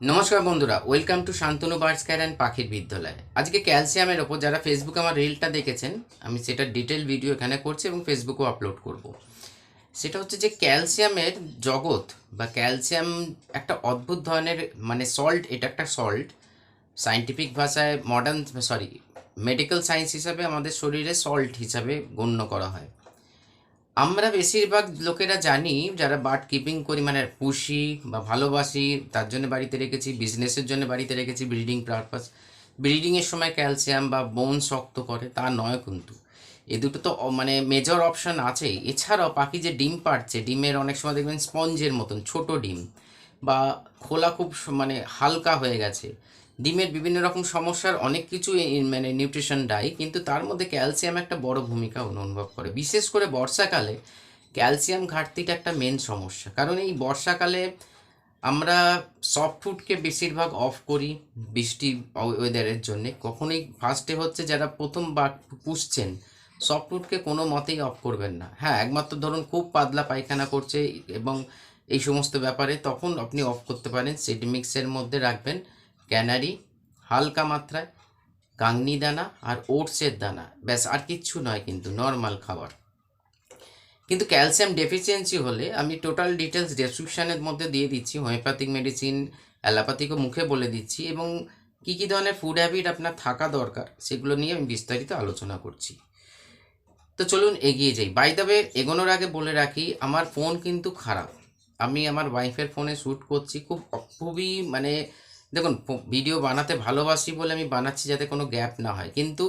নমস্কার বন্ধুরা, welcome to Shantanu birds care and পাখির বিদ্যালয়। আজকে ক্যালসিয়ামের ওপর যারা ফেসবুকে আমার রিলটা দেখেছেন, আমি সেটা ডিটেল ভিডিও এখানে করছি এবং ফেসবুকেও আপলোড করব। সেটা হচ্ছে যে ক্যালসিয়ামের জগৎ বা ক্যালসিয়াম একটা অদ্ভুত ধরনের মানে সল্ট এটা একটা সল্ট সায়েন্টিফিক ভাষায় মডার্ন সরি মেডিকেল সায়েন্স হিসাবে আমাদের শরীরে সল্ট হিসাবে গণ্য করা হয়। আমরা বেশিরভাগ লোকেরা জানি যারা বার্ড কিপিং করি মানে পুষি বা ভালোবাসি, তার জন্য বাড়িতে রেখেছি বিজনেসের জন্য বাড়িতে রেখেছি ব্রিডিং পারপাস ব্রিডিংয়ের সময় ক্যালসিয়াম বা বোন শক্ত করে, তা নয় কিন্তু। এ দুটো তো মানে মেজর অপশন আছেই। এছাড়াও পাখি যে ডিম পাড়ছে, ডিমের অনেক সময় দেখবেন স্পঞ্জের মতন, ছোট ডিম, বা খোলা খুব মানে হালকা হয়ে গেছে। ডিমের বিভিন্ন রকম সমস্যার অনেক কিছু মানে নিউট্রিশন ডাই কিন্তু তার মধ্যে ক্যালসিয়াম একটা বড় ভূমিকা অনুভব করে। বিশেষ করে বর্ষাকালে ক্যালসিয়াম ঘাটতিটা একটা মেন সমস্যা। কারণ এই বর্ষাকালে আমরা সফট ফুডকে বেশিরভাগ অফ করি বৃষ্টি ওয়েদারের জন্যে। কখনোই ফার্স্টে হচ্ছে যারা প্রথম বা পুষছেন সফট ফুডকে কোনো মতেই অফ করবেন না। হ্যাঁ একমাত্র ধরুন খুব পাতলা পায়খানা করছে এবং এই সমস্ত ব্যাপারে তখন আপনি অফ করতে পারেন। সিড মিক্সের মধ্যে রাখবেন। ক্যানারি, হালকা মাত্রায় গাংনি দানা আর ওটসের দানা। ব্যাস, আর কিচ্ছু নয় কিন্তু নর্মাল খাবার। কিন্তু ক্যালসিয়াম ডেফিসিয়েন্সি হলে আমি টোটাল ডিটেলস ডেসক্রিপশানের মধ্যে দিয়ে দিচ্ছি হোমিওপ্যাথিক মেডিসিন অ্যালোপ্যাথিকও মুখে বলে দিচ্ছি এবং কী কী ধরনের ফুড হ্যাবিট আপনার থাকা দরকার সেগুলো নিয়ে আমি বিস্তারিত আলোচনা করছি। তো চলুন এগিয়ে যাই। বাই ওয়ে এগোনোর আগে বলে রাখি, আমার ফোন কিন্তু খারাপ। আমি আমার ওয়াইফের ফোনে শ্যুট করছি, খুব, খুবই মানে দেখুন ভিডিও বানাতে ভালোবাসি বলে আমি বানাচ্ছি যাতে কোনো গ্যাপ না হয়। কিন্তু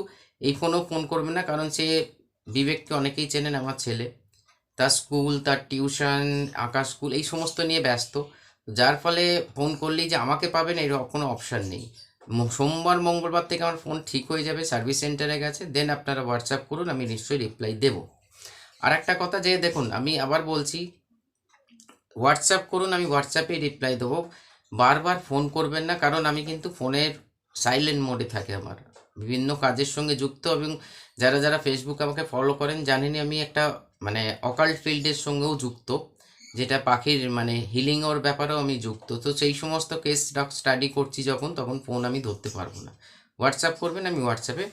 এই ফোনও ফোন করবে না, কারণ সে বিবেককে অনেকেই চেনেন, আমার ছেলে। তার স্কুল তার টিউশন আঁকা স্কুল এই সমস্ত নিয়ে ব্যস্ত। যার ফলে ফোন করলেই যে আমাকে পাবেন এর কোনো অপশান নেই। সোমবার, মঙ্গলবার থেকে আমার ফোন ঠিক হয়ে যাবে সার্ভিস সেন্টারে গেছে। দেন আপনারা হোয়াটসঅ্যাপ করুন, আমি নিশ্চয়ই রিপ্লাই দেব। আর একটা কথা যে, দেখুন, আমি আবার বলছি হোয়াটসঅ্যাপ করুন, আমি হোয়াটসঅ্যাপে রিপ্লাই দেবো। বারবার ফোন করবেন না, কারণ আমি কিন্তু ফোনের সাইলেন্ট মোডে থাকে আমার। বিভিন্ন কাজের সঙ্গে যুক্ত এবং যারা যারা ফেসবুক আমাকে ফলো করেন জানেনই আমি একটা মানে অকাল্ট ফিল্ডের সঙ্গেও যুক্ত, যেটা পাখির মানে হিলিং ব্যাপারেও আমি যুক্ত। তো সেই সমস্ত কেস স্টাডি করছি যখন, তখন ফোন আমি ধরতে পারব না। হোয়াটসঅ্যাপ করবেন, আমি হোয়াটসঅ্যাপে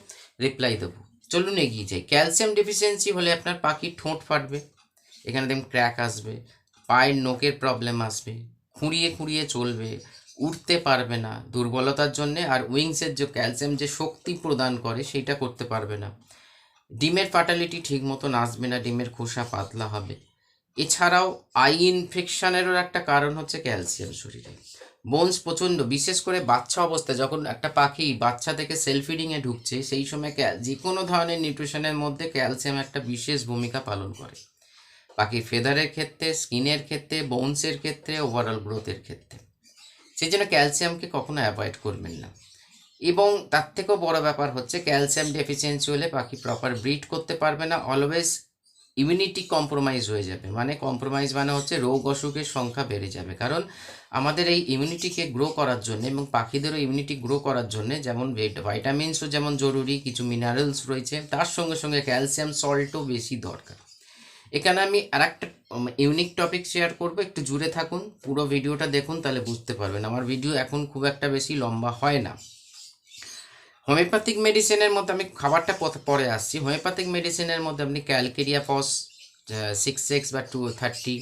রিপ্লাই দেবো। চলুন এগিয়ে যাই। ক্যালসিয়াম ডেফিসিয়েন্সি হলে আপনার পাখির ঠোঁট ফাটবে, এখানে দেখুন ক্র্যাক আসবে, পায়ের নোকের প্রবলেম আসবে খুঁড়িয়ে খুঁড়িয়ে চলবে উঠতে পারবে না দুর্বলতার জন্যে আর উইংসের যে ক্যালসিয়াম যে শক্তি প্রদান করে সেইটা করতে পারবে না। ডিমের ফার্টালিটি ঠিক মতন আসবে না, ডিমের খোসা পাতলা হবে। এছাড়াও আই ইনফেকশনেরও একটা কারণ হচ্ছে ক্যালসিয়াম শরীরে। বোনস প্রচণ্ড, বিশেষ করে বাচ্চা অবস্থায় যখন একটা পাখি বাচ্চা থেকে সেলফ ফিডিংয়ে ঢুকছে, সেই সময় যে কোনো ধরনের নিউট্রিশনের মধ্যে ক্যালসিয়াম একটা বিশেষ ভূমিকা পালন করে। পাখির ফেদারের ক্ষেত্রে স্কিনের ক্ষেত্রে বোনসের ক্ষেত্রে ওভারঅল গ্রোথের ক্ষেত্রে। সেই জন্য ক্যালসিয়ামকে কখনো অ্যাভয়েড করবেন না। এবং তার থেকেও বড় ব্যাপার হচ্ছে ক্যালসিয়াম ডেফিসিয়েন্সি হলে পাখি প্রপার ব্রিড করতে পারবে না অলওয়েজ ইমিউনিটি কম্প্রোমাইজ হয়ে যাবে। মানে কম্প্রোমাইজ মানে হচ্ছে রোগ অসুখের সংখ্যা বেড়ে যাবে। কারণ আমাদের এই ইমিউনিটিকে গ্রো করার জন্য এবং পাখিদেরও ইমিউনিটি গ্রো করার জন্য যেমন ভাইটামিনসও যেমন জরুরি, কিছু মিনারেলস রয়েছে, তার সঙ্গে সঙ্গে ক্যালসিয়াম সল্টও বেশি দরকার। এখানে আমি আর একটা ইউনিক টপিক শেয়ার করব। একটু জুড়ে থাকুন, পুরো ভিডিওটা দেখুন, তাহলে বুঝতে পারবেন। আমার ভিডিও এখন খুব একটা বেশি লম্বা হয় না। হোমিওপ্যাথিক মেডিসিনের মধ্যে আমি খাবারটা পরে আসছি। হোমিওপ্যাথিক মেডিসিনের মধ্যে আপনি ক্যালকেরিয়া পস সিক্স সিক্স বা টু থার্টি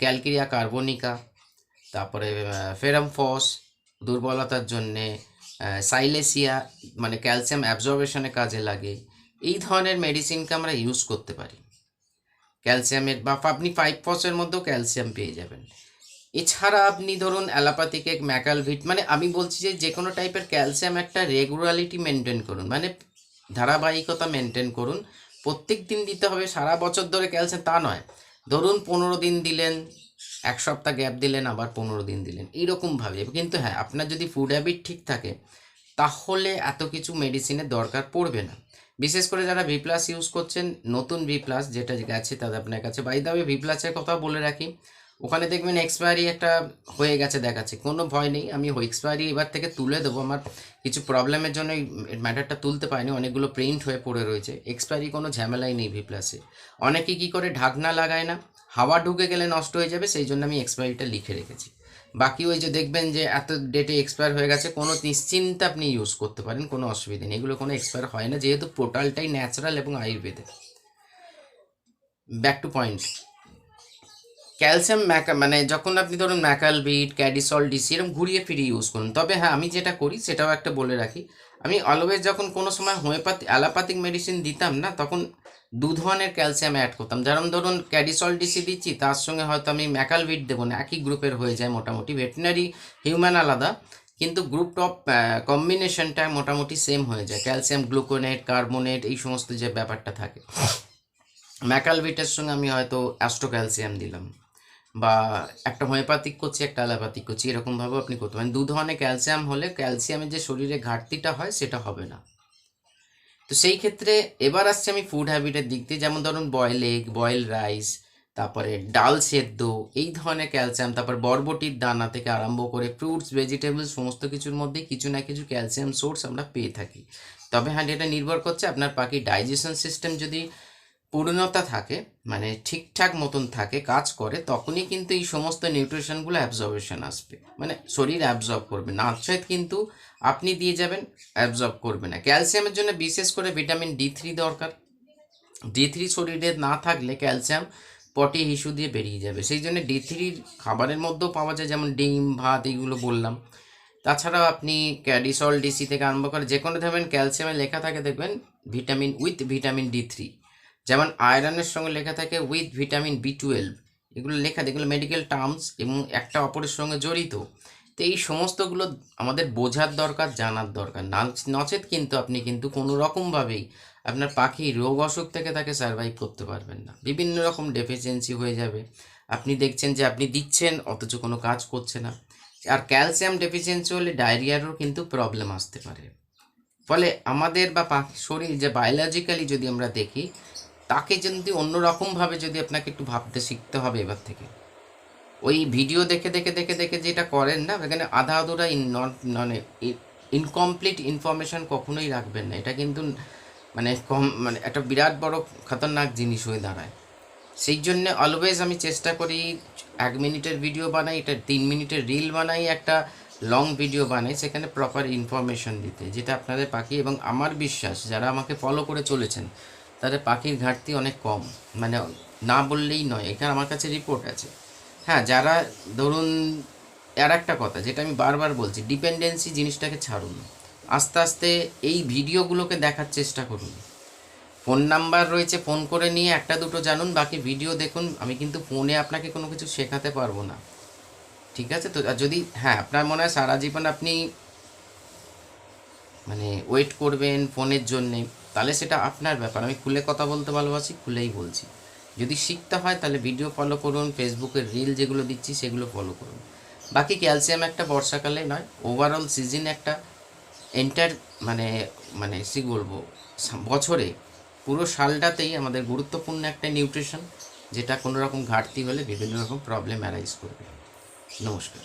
ক্যালকেরিয়া কার্বনিকা তারপরে ফেরাম ফস দুর্বলতার জন্যে সাইলেসিয়া মানে ক্যালসিয়াম অ্যাবজর্বেশনে কাজে লাগে। এই ধরনের মেডিসিনকে আমরা ইউজ করতে পারি। ক্যালসিয়ামের বা আপনি ফাইভ ফসের মধ্যেও ক্যালসিয়াম পেয়ে যাবেন। এছাড়া আপনি ধরুন অ্যালোপ্যাথিক ম্যাকালভিট মানে আমি বলছি যে যে কোনো টাইপের ক্যালসিয়াম একটা রেগুলারিটি মেনটেন করুন মানে ধারাবাহিকতা মেনটেন করুন। প্রত্যেক দিন দিতে হবে, সারা বছর ধরে ক্যালসিয়াম, তা নয়। ধরুন পনেরো দিন দিলেন, এক সপ্তাহ গ্যাপ দিলেন, আবার পনেরো দিন দিলেন এইরকমভাবে কিন্তু হ্যাঁ আপনার যদি ফুড হ্যাবিট ঠিক থাকে, তাহলে এত কিছু মেডিসিনের দরকার পড়বে না। বিশেষ করে যারা ভি প্লাস ইউজ করছেন, নতুন ভি প্লাস যেটা গেছে তাদের আপনার কাছে। বাই দাবে ভি প্লাসের কথাও বলে রাখি। ওখানে দেখবেন এক্সপায়ারি একটা হয়ে গেছে, দেখাচ্ছে। কোনো ভয় নেই, আমি এক্সপায়ারি এবার থেকে তুলে দেবো। আমার কিছু প্রবলেমের জন্য ম্যাটারটা তুলতে পারিনি, অনেকগুলো প্রিন্ট হয়ে পড়ে রয়েছে। এক্সপায়ারি কোনো ঝামেলাই নেই ভি প্লাসে অনেকে কী করে ঢাকনা লাগায় না, হাওয়া ঢুকে গেলে নষ্ট হয়ে যাবে, সেই জন্য আমি এক্সপায়ারিটা লিখে রেখেছি। বাকি ওই যে দেখবেন যে এত ডেটে এক্সপায়ার হয়ে গেছে, কোনো নিশ্চিন্তে আপনি ইউজ করতে পারেন, কোনো অসুবিধে নেই। এগুলো কোনো এক্সপায়ার হয় না, যেহেতু পোর্টালটাই ন্যাচারাল এবং আয়ুর্বেদের। Back to point calcium maca মানে যখন আপনি ধরুন ম্যাকাল বিট ক্যাডিসল ডিসি এরকম ঘুরিয়ে ফিরিয়ে ইউজ করুন, তবে হ্যাঁ আমি যেটা করি, সেটাও একটা বলে রাখি। আমি অলওয়েজ যখন কোনো সময় হোমিওপ্যাথি অ্যালোপ্যাথিক মেডিসিন দিতাম না, তখন দু ধরনের ক্যালসিয়াম অ্যাড করতাম। যেমন ধরুন ক্যাডিসল ডিসি দিচ্ছি, তার সঙ্গে হয়তো আমি ম্যাকাল বিট দেবো না, একই গ্রুপের হয়ে যায় মোটামুটি। ভেটেনারি হিউম্যান আলাদা, কিন্তু গ্রুপ অফ কম্বিনেশনটা মোটামুটি সেম হয়ে যায়। ক্যালসিয়াম গ্লুকোনেট কার্বোনেট এই সমস্ত যে ব্যাপারটা থাকে। ম্যাকাল বিটের সঙ্গে আমি হয়তো অ্যাস্ট্রো ক্যালসিয়াম দিলাম। বা একটা হোমিওপ্যাথিক করছি, একটা অ্যালোপ্যাথিক করছি, এরকমভাবেও আপনি করতে পারেন। দু ধরনের ক্যালসিয়াম হলে ক্যালসিয়ামের যে শরীরে ঘাটতিটা হয়, সেটা হবে না। তো সেই ক্ষেত্রে এবার আসছে আমি ফুড হ্যাবিটের দিক দিয়ে, যেমন ধরুন বয়েল এগ বয়েল রাইস তারপরে ডাল সেদ্ধ, এই ধরনের ক্যালসিয়াম তারপর বরবটির দানা থেকে আরম্ভ করে ফ্রুটস ভেজিটেবলস সমস্ত কিছুর মধ্যে কিছু না কিছু ক্যালসিয়াম সোর্স আমরা পেয়ে থাকি। তবে হ্যাঁ এটা নির্ভর করছে আপনার পাখির ডাইজেশন সিস্টেম যদি পূর্ণতা থাকে মানে ঠিকঠাক মতন থাকে, কাজ করে, তখনই কিন্তু এই সমস্ত নিউট্রিশনগুলো অ্যাবজর্বেশন আসবে। মানে শরীর অ্যাবজর্ব করবে না নাচেত কিন্তু আপনি দিয়ে যাবেন, অ্যাবজর্ব করবে না। ক্যালসিয়ামের জন্য বিশেষ করে ভিটামিন ডি থ্রি দরকার। ডি থ্রি শরীরে না থাকলে ক্যালসিয়াম পটি হিসু দিয়ে বেরিয়ে যাবে। সেই জন্য ডি থ্রির খাবারের মধ্যেও পাওয়া যায়, যেমন ডিম, ভাত, এইগুলো বললাম। তাছাড়াও আপনি ক্যাডিসল ডিসি থেকে আরম্ভ করে যে কোনো ধরনের ক্যালসিয়ামে লেখা থাকে, দেখবেন, vitamin with vitamin D three. যেমন আয়রনের সঙ্গে লেখা থাকে উইথ ভিটামিন বি টুয়েলভ এগুলো লেখা, এগুলো মেডিকেল টার্মস এবং একটা অপরের সঙ্গে জড়িত। তো এই সমস্তগুলো আমাদের বোঝার দরকার, জানার দরকার। নচেত কিন্তু আপনি কিন্তু কোনো রকমভাবেই আপনার পাখি রোগ অসুখ থেকে তাকে সার্ভাইভ করতে পারবেন না। বিভিন্ন রকম ডেফিসিয়েন্সি হয়ে যাবে। আপনি দেখছেন যে আপনি দিচ্ছেন, অথচ কোনো কাজ করছে না। আর ক্যালসিয়াম ডেফিসিয়েন্সি হলে ডায়রিয়ারও কিন্তু প্রবলেম আসতে পারে। ফলে আমাদের বা পাখি শরীর যে বায়োলজিক্যালি যদি আমরা দেখি তাকে যদি অন্যরকমভাবে যদি আপনাকে একটু ভাবতে শিখতে হবে এবার থেকে। ওই ভিডিও দেখে দেখে দেখে দেখে যেটা করেন না, এখানে আধা আধুরা মানে ইনকমপ্লিট ইনফরমেশান কখনোই রাখবেন না। এটা কিন্তু মানে কম মানে একটা বিরাট বড় খতরনাক জিনিস হয়ে দাঁড়ায়। সেই জন্য অলওয়েজ আমি চেষ্টা করি, এক মিনিটের ভিডিও বানাই, এটা তিন মিনিটের রিল বানাই, একটা লং ভিডিও বানাই, সেখানে প্রপার ইনফরমেশন দিতে, যেটা আপনাদের পাখি এবং আমার বিশ্বাস, যারা আমাকে ফলো করে চলেছেন তাদের পাখির ঘাটতি অনেক কম। মানে না বললেই নয়, এখানে আমার কাছে রিপোর্ট আছে। হ্যাঁ যারা ধরুন, আর একটা কথা, যেটা আমি বারবার বলছি ডিপেন্ডেন্সি জিনিসটাকে ছাড়ুন। আস্তে আস্তে এই ভিডিওগুলোকে দেখার চেষ্টা করুন। ফোন নাম্বার রয়েছে, ফোন করে নিয়ে একটা দুটো জানুন, বাকি ভিডিও দেখুন। আমি কিন্তু ফোনে আপনাকে কোনো কিছু শেখাতে পারব না। ঠিক আছে? তো যদি হ্যাঁ আপনার মনে হয় সারা জীবন আপনি মানে ওয়েট করবেন ফোনের জন্যে তাহলে সেটা আপনার ব্যাপার। আমি খুলে কথা বলতে ভালোবাসি, খুলেই বলছি। যদি শিখতে হয় তাহলে ভিডিও ফলো করুন ফেসবুকের রিল যেগুলো দিচ্ছি সেগুলো ফলো করুন। বাকি ক্যালসিয়াম একটা বর্ষাকালে নয় ওভারঅল সিজন একটা এন্টার মানে মানে সি বলব, বছরে পুরো সালটাতেই আমাদের গুরুত্বপূর্ণ একটা নিউট্রিশন যেটা কোনো রকম ঘাটতি হলে বিভিন্ন রকম প্রবলেম অ্যারাইজ করবে। নমস্কার।